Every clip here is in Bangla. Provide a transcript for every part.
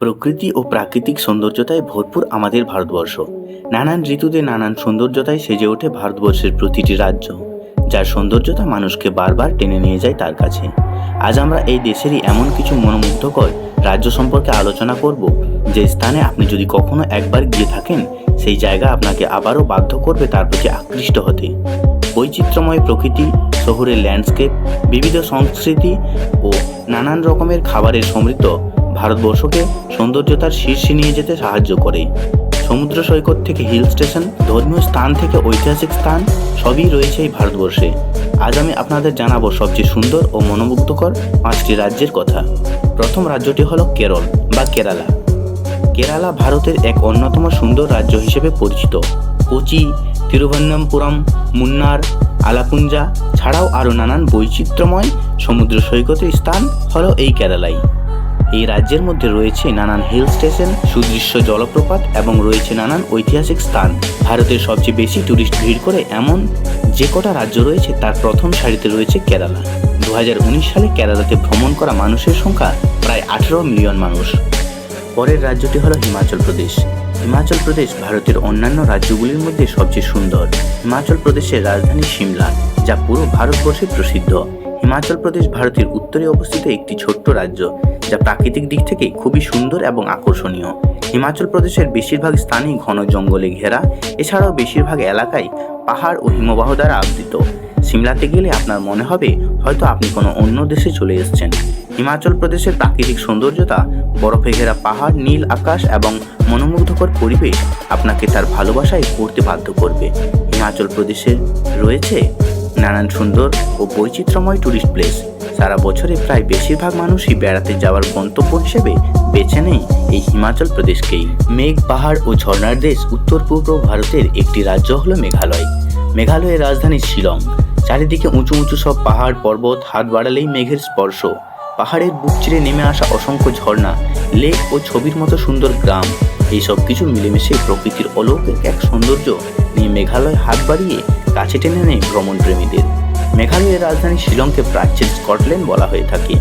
প্রকৃতি ও প্রাকৃতিক সৌন্দর্যতায় ভরপুর আমাদের ভারতবর্ষ। নানান ঋতুতে নানান সৌন্দর্যতায় সেজে ওঠে ভারতবর্ষের প্রতিটি রাজ্য, যার সৌন্দর্যতা মানুষকে বারবার টেনে নিয়ে যায় তার কাছে। আজ আমরা এই দেশেরই এমন কিছু মনোমুগ্ধকর রাজ্য সম্পর্কে আলোচনা করব, যে স্থানে আপনি যদি কখনো একবার গিয়ে থাকেন, সেই জায়গা আপনাকে আবারও বাধ্য করবে তার প্রতি আকৃষ্ট হতে। বৈচিত্র্যময় প্রকৃতি শহরের ল্যান্ডস্কেপ, বিবিধ সংস্কৃতি ও নানান রকমের খাবারের সমৃদ্ধ ভারতবর্ষকে সৌন্দর্যতার শীর্ষে নিয়ে যেতে সাহায্য করে। সমুদ্র সৈকত থেকে হিল স্টেশন, ধর্মীয় স্থান থেকে ঐতিহাসিক স্থান, সবই রয়েছে এই ভারতবর্ষে। আজ আমি আপনাদের জানাব সবচেয়ে সুন্দর ও মনোমুগ্ধকর পাঁচটি রাজ্যের কথা। প্রথম রাজ্যটি হলো কেরল বা কেরালা। কেরালা ভারতের এক অন্যতম সুন্দর রাজ্য হিসেবে পরিচিত। কোচি, তিরুবনন্তপুরম, মুন্নার আলাপুঞ্জা ছাড়াও আরও নানান বৈচিত্র্যময় সমুদ্র সৈকতের স্থান হলো এই কেরালাই। এই রাজ্যের মধ্যে রয়েছে নানান হিল স্টেশন সুদৃশ্য জলপ্রপাত এবং রয়েছে নানান ঐতিহাসিক স্থান। ভারতের সবচেয়ে বেশি ট্যুরিস্ট ভিড় করে এমন যে কটা রাজ্য রয়েছে, তার প্রথম সারিতে রয়েছে কেরালা। দু হাজার উনিশ সালে কেরালাতে ভ্রমণ করা মানুষের সংখ্যা প্রায় আঠেরো মিলিয়ন মানুষ। পরের রাজ্যটি হলো হিমাচল প্রদেশ। হিমাচল প্রদেশ ভারতের অন্যান্য রাজ্যগুলির মধ্যে সবচেয়ে সুন্দর। হিমাচল প্রদেশের রাজধানী সিমলা, যা পুরো ভারতবর্ষে প্রসিদ্ধ। হিমাচল প্রদেশ, ভারতের উত্তরে অবস্থিত একটি ছোট্ট রাজ্য, যা প্রাকৃতিক দিক থেকে খুবই সুন্দর এবং আকর্ষণীয়। হিমাচল প্রদেশের বেশিরভাগ স্থানই ঘন জঙ্গলে ঘেরা, এছাড়াও বেশিরভাগ এলাকায় পাহাড় ও হিমবাহ দ্বারা আবৃত। সিমলাতে গেলে আপনার মনে হবে, হয়তো আপনি কোনো অন্য দেশে চলে এসেছেন। হিমাচল প্রদেশের প্রাকৃতিক সৌন্দর্যতা, বরফে ঘেরা পাহাড়, নীল আকাশ এবং মনোমুগ্ধকর পরিবেশ আপনাকে তার ভালোবাসায় পড়তে বাধ্য করবে। হিমাচল প্রদেশে রয়েছে নানান সুন্দর ও বৈচিত্র্যময় ট্যুরিস্ট প্লেস সারা বছরে প্রায় বেশিরভাগ মানুষই বেড়াতে যাওয়ার গন্তব্য হিসেবে বেছে নেয় এই হিমাচল প্রদেশকেই। মেঘ, পাহাড় ও ঝর্ণার দেশ উত্তর পূর্ব ভারতের একটি রাজ্য হলো মেঘালয়। মেঘালয়ের রাজধানী শিলং। চারিদিকে উঁচু উঁচু সব পাহাড়, পর্বত, হাত বাড়ালেই মেঘের স্পর্শ। পাহাড়ের বুক চিরে নেমে আসা অসংখ্য ঝর্ণা, লেক ও ছবির মতো সুন্দর গ্রাম। এই সব কিছু মিলেমিশে প্রকৃতির অলৌকিক এক সৌন্দর্য নিয়ে মেঘালয় হাত বাড়িয়ে কাছে টেনে নেয় ভ্রমণ প্রেমীদের মেঘালয়ের রাজধানী শিলংকে প্রাচ্যের স্কটল্যান্ড বলা হয়ে থাকে।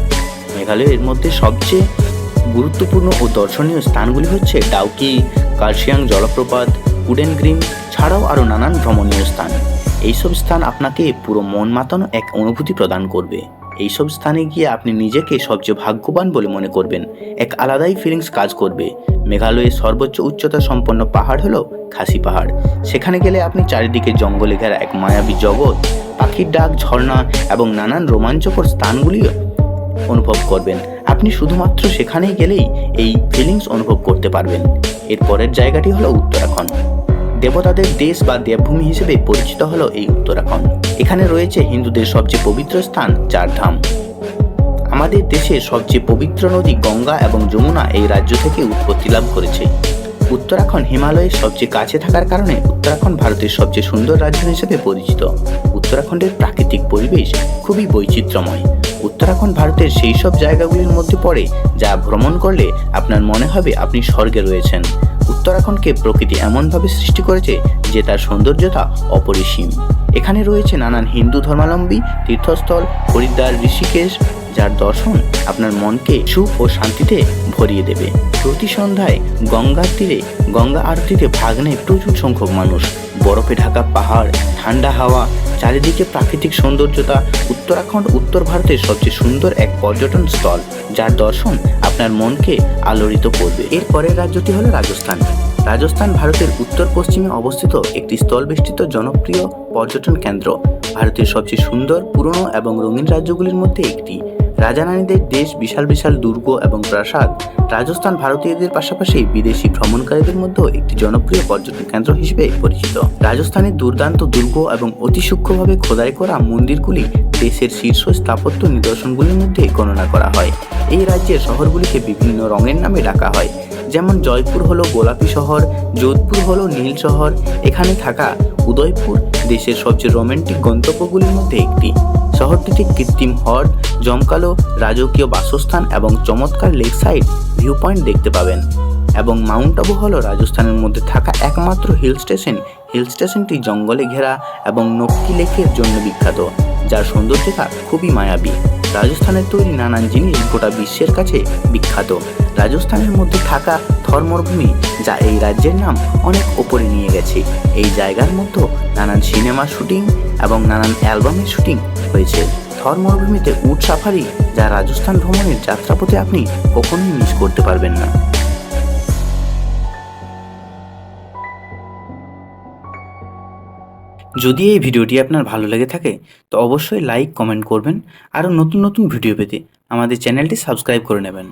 মেঘালয়ের মধ্যে সবচেয়ে গুরুত্বপূর্ণ ও দর্শনীয় স্থানগুলি হচ্ছে ডাউকি কার্শিয়াং জলপ্রপাত, উডেন গ্রিন ছাড়াও আরও নানান ভ্রমণীয় স্থান। এইসব স্থান আপনাকে পুরো মন মাতানো এক অনুভূতি প্রদান করবে। এইসব স্থানে গিয়ে আপনি নিজেকে সবচেয়ে ভাগ্যবান বলে মনে করবেন। এক আলাদাই ফিলিংস কাজ করবে। মেঘালয়ের সর্বোচ্চ উচ্চতা সম্পন্ন পাহাড় হলো খাসি পাহাড়। সেখানে গেলে আপনি চারিদিকে জঙ্গলে ঘেরা এক মায়াবী জগৎ, পাখির ডাক, ঝর্ণা এবং নানান রোমাঞ্চকর স্থানগুলিও অনুভব করবেন। আপনি শুধুমাত্র সেখানেই গেলেই এই ফিলিংস অনুভব করতে পারবেন। এর পরের জায়গাটি হলো উত্তরাখণ্ড। দেবতাদের দেশ বা দেবভূমি হিসেবে পরিচিত হলো এই উত্তরাখণ্ড। এখানে রয়েছে হিন্দুদের সবচেয়ে পবিত্র স্থান, চারধাম। আমাদের দেশে সবচেয়ে পবিত্র নদী গঙ্গা এবং যমুনা এই রাজ্য থেকে উৎপত্তি লাভ করেছে। উত্তরাখণ্ড হিমালয়ের সবচেয়ে কাছে থাকার কারণে উত্তরাখণ্ড ভারতের সবচেয়ে সুন্দর রাজ্য হিসেবে পরিচিত। উত্তরাখণ্ডের প্রাকৃতিক পরিবেশ খুবই বৈচিত্র্যময়। উত্তরাখণ্ড ভারতের সেই সব জায়গাগুলির মধ্যে পড়ে যা ভ্রমণ করলে আপনার মনে হবে আপনি স্বর্গে রয়েছেন। উত্তরাখণ্ডকে প্রকৃতি এমনভাবে সৃষ্টি করেছে যে তার সৌন্দর্যতা অপরিসীম। এখানে রয়েছে নানান হিন্দু ধর্মাবলম্বী তীর্থস্থল, হরিদ্বার, ঋষিকেশ, যার দর্শন আপনার মনকে সুখ ও শান্তিতে ভরিয়ে দেবে। প্রতি সন্ধ্যায় গঙ্গার তীরে, গঙ্গা আরতিতে ভাগ নেয় প্রচুর সংখ্যক মানুষ। বরফে ঢাকা পাহাড়, ঠান্ডা হাওয়া চারিদিকে প্রাকৃতিক সৌন্দর্যতা উত্তরাখণ্ড, উত্তর ভারতের সবচেয়ে সুন্দর এক পর্যটন স্থল, যার দর্শন আপনার মনকে আলোড়িত করবে। এর পরের রাজ্যটি হলো রাজস্থান। রাজস্থান ভারতের উত্তর পশ্চিমে অবস্থিত একটি স্থলবেষ্টিত জনপ্রিয় পর্যটন কেন্দ্র, ভারতের সবচেয়ে সুন্দর পুরনো এবং রঙিন রাজ্যগুলির মধ্যে একটি। রাজারানীদের দেশ বিশাল বিশাল দুর্গ এবং প্রাসাদ। রাজস্থান ভারতীয়দের পাশাপাশি বিদেশি ভ্রমণকারীদের মধ্যে একটি জনপ্রিয় পর্যটন কেন্দ্র হিসেবে পরিচিত। রাজস্থানের দুর্দান্ত দুর্গ এবং অতি সূক্ষ্মভাবে খোদাই করা মন্দিরগুলি দেশের শীর্ষ স্থাপত্য নিদর্শনগুলির মধ্যে গণনা করা হয়। এই রাজ্যের শহরগুলিকে বিভিন্ন রঙের নামে ডাকা হয়। যেমন জয়পুর হলো গোলাপি শহর, যোধপুর হলো নীল শহর, এখানে থাকা উদয়পুর দেশের সবচেয়ে রোমান্টিক গন্তব্যগুলির মধ্যে একটি। শহরটিতে কৃত্রিম হ্রদ জমকালো, রাজকীয় বাসস্থান এবং চমৎকার লেক সাইড ভিউ পয়েন্ট দেখতে পাবেন। এবং মাউন্ট আবু হলো রাজস্থানের মধ্যে থাকা একমাত্র হিল স্টেশন হিল স্টেশনটি জঙ্গলে ঘেরা এবং নক্কি লেকের জন্য বিখ্যাত, যার সৌন্দর্যতা খুবই মায়াবী। রাজস্থানের তৈরি নানান জিনিস গোটা বিশ্বের কাছে বিখ্যাত। রাজস্থানের মধ্যে থাকা থর মরুভূমি যা এই রাজ্যের নাম অনেক ওপরে নিয়ে গেছে। এই জায়গার মধ্যে নানান সিনেমা শুটিং এবং নানান অ্যালবামের শুটিং হয়েছে। থর মরুভূমিতে উট সাফারি, যা রাজস্থান ভ্রমণের যাত্রাপথে আপনি কখনোই মিস করতে পারবেন না। যদি এই ভিডিওটি আপনার ভালো লেগে থাকে, তো অবশ্যই লাইক কমেন্ট করবেন। আরও নতুন নতুন ভিডিও পেতে আমাদের চ্যানেলটি সাবস্ক্রাইব করে নেবেন।